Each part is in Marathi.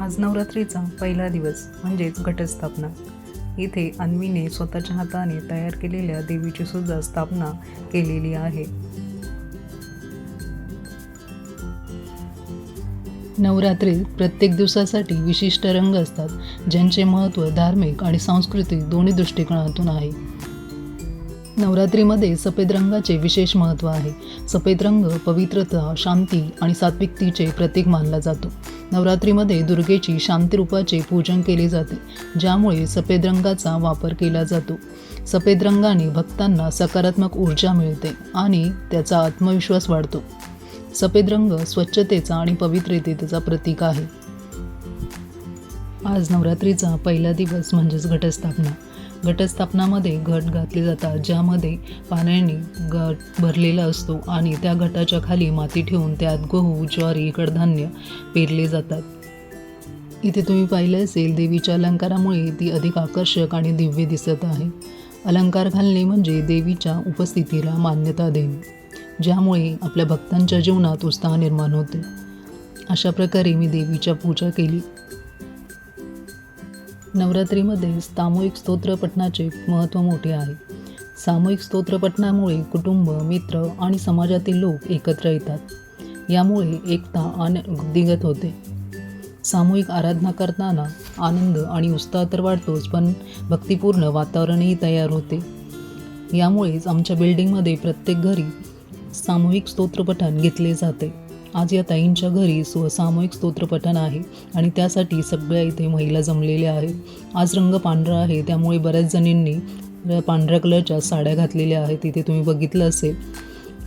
आज नवरात्रीचा पहिला दिवस म्हणजेच घटस्थापना. इथे अन्वीने स्वतःच्या हाताने तयार केलेल्या देवीची सुद्धा स्थापना केलेली आहे. नवरात्रीत प्रत्येक दिवसासाठी विशिष्ट रंग असतात ज्यांचे महत्त्व धार्मिक आणि सांस्कृतिक दोन्ही दृष्टिकोनातून आहे. नवरात्रीमध्ये सफेद रंगाचे विशेष महत्त्व आहे. सफेद रंग पवित्रता शांती आणि सात्विकतेचे प्रतीक मानला जातो. नवरात्रीमध्ये दुर्गेची शांतिरूपाचे पूजन केले जाते ज्यामुळे सफेद रंगाचा वापर केला जातो. सफेद रंगाने भक्तांना सकारात्मक ऊर्जा मिळते आणि त्याचा आत्मविश्वास वाढतो. सफेद रंग स्वच्छतेचा आणि पवित्रतेचा प्रतीक आहे. आज नवरात्रीचा पहिला दिवस म्हणजेच घटस्थापना. घटस्थापनामध्ये घट घातले जातात ज्यामध्ये पाण्याने घट भरलेला असतो आणि त्या घटाच्या खाली माती ठेवून त्यात गहू ज्वारी कडधान्य पेरले जातात. इथे तुम्ही पाहिलं असेल देवीच्या अलंकारामुळे ती अधिक आकर्षक आणि दिव्य दिसत आहे. अलंकार घालणे म्हणजे देवीच्या उपस्थितीला मान्यता देणे ज्यामुळे आपल्या भक्तांच्या जीवनात उत्साह निर्माण होते. अशा प्रकारे मी देवीच्या पूजा केली. नवरात्रीमध्ये सामूहिक स्तोत्रपठणाचे महत्त्व मोठे आहे. सामूहिक स्तोत्रपठणामुळे कुटुंब मित्र आणि समाजातील लोक एकत्र येतात. यामुळे एकता आणि वृद्धिगत होते. सामूहिक आराधना करताना आनंद आणि उत्साह तर वाढतोच पण भक्तिपूर्ण वातावरणही तयार होते. यामुळेच आमच्या बिल्डिंगमध्ये प्रत्येक घरी सामूहिक स्तोत्रपठण घेतले जाते. आज या ताईंच्या घरी स्व सामूहिक स्तोत्रपठण आहे आणि त्यासाठी सगळ्या इथे महिला जमलेल्या आहेत. आज रंग पांढरा आहे त्यामुळे बऱ्याच जणींनी पांढऱ्या कलरच्या साड्या घातलेल्या आहेत. इथे तुम्ही बघितलं असेल.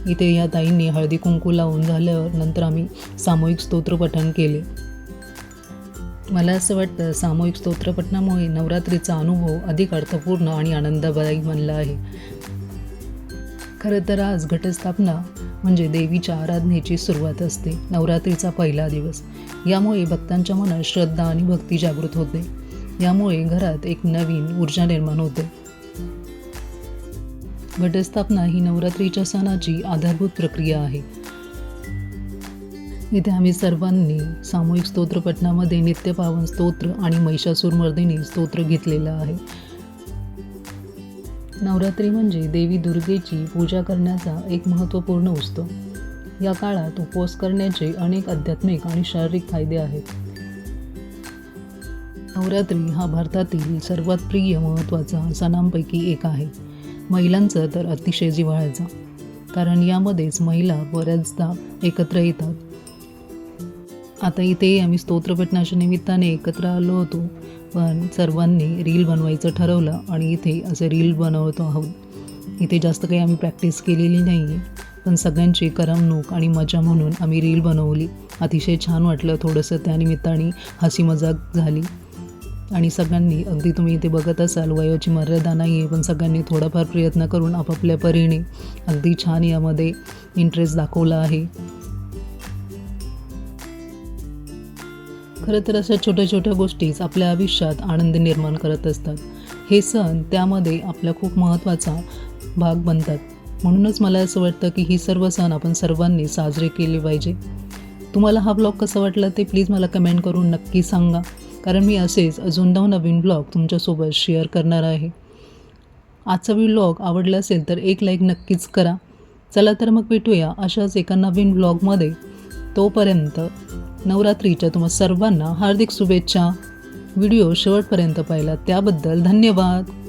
इथे या ताईंनी हळदी कुंकू लावून झाल्यावर नंतर आम्ही सामूहिक स्तोत्रपठण केले. मला असं वाटतं सामूहिक स्तोत्रपठणामुळे नवरात्रीचा अनुभव अधिक अर्थपूर्ण आणि आनंददायी बनला आहे. खरं तर आज घटस्थापना म्हणजे देवीच्या आराधनेची सुरुवात असते नवरात्रीचा पहिला दिवस. यामुळे भक्तांच्या मनात श्रद्धा आणि भक्ती जागृत होते. यामुळे घरात एक नवीन ऊर्जा निर्माण होते. घटस्थापना ही नवरात्रीच्या सणाची आधारभूत प्रक्रिया आहे. इथे आम्ही सर्वांनी सामूहिक स्तोत्रपठणामध्ये नित्यपावन स्तोत्र आणि महिषासूरमर्दिनी स्तोत्र घेतलेलं आहे. नवरात्री म्हणजे देवी दुर्गेची पूजा करण्याचा एक महत्त्वपूर्ण उत्सव. या काळात उपवास करण्याचे अनेक आध्यात्मिक आणि शारीरिक फायदे आहेत. नवरात्री हा भारतातील सर्वात प्रिय महत्त्वाचा सणांपैकी एक आहे. महिलांचं तर अतिशय जिव्हाळ्याचा कारण यामध्येच महिला बऱ्याचदा एकत्र येतात. आता इथे आम्ही स्तोत्रपठणाच्या निमित्ताने एकत्र आलो होतो. पण सर्वांनी रील बनवायचं ठरवलं आणि इथे असे रील बनवतो आहोत. इथे जास्त काही आम्ही प्रॅक्टिस केलेली नाही आहे पण सगळ्यांची करमणूक आणि मजा म्हणून आम्ही रील बनवली. अतिशय छान वाटलं थोडंसं त्यानिमित्ताने हसी मजाक झाली. आणि सगळ्यांनी अगदी तुम्ही इथे बघत असाल वयोची मर्यादा नाही आहे पण सगळ्यांनी थोडाफार प्रयत्न करून आपापल्या परीने अगदी छान यामध्ये इंटरेस्ट दाखवला आहे. खरं तर अशा छोट्या छोट्या गोष्टीच आपल्या आयुष्यात आनंद निर्माण करत असतात. हे सण त्यामध्ये आपला खूप महत्त्वाचा भाग बनतात. म्हणूनच मला असं वाटतं की ही सर्व सण आपण सर्वांनी साजरे केले पाहिजे. तुम्हाला हा ब्लॉग कसा वाटला ते प्लीज मला कमेंट करून नक्की सांगा. कारण मी असेच अजून नवीन ब्लॉग तुमच्यासोबत शेअर करणार आहे. आजचा व्लॉग आवडला असेल तर एक लाईक नक्कीच करा. चला तर मग भेटूया अशाच एका नवीन ब्लॉगमध्ये. तोपर्यंत नवरात्रीच्या तुम्हा सर्वांना हार्दिक शुभेच्छा. व्हिडिओ शेवटपर्यंत पाहिला त्याबद्दल धन्यवाद.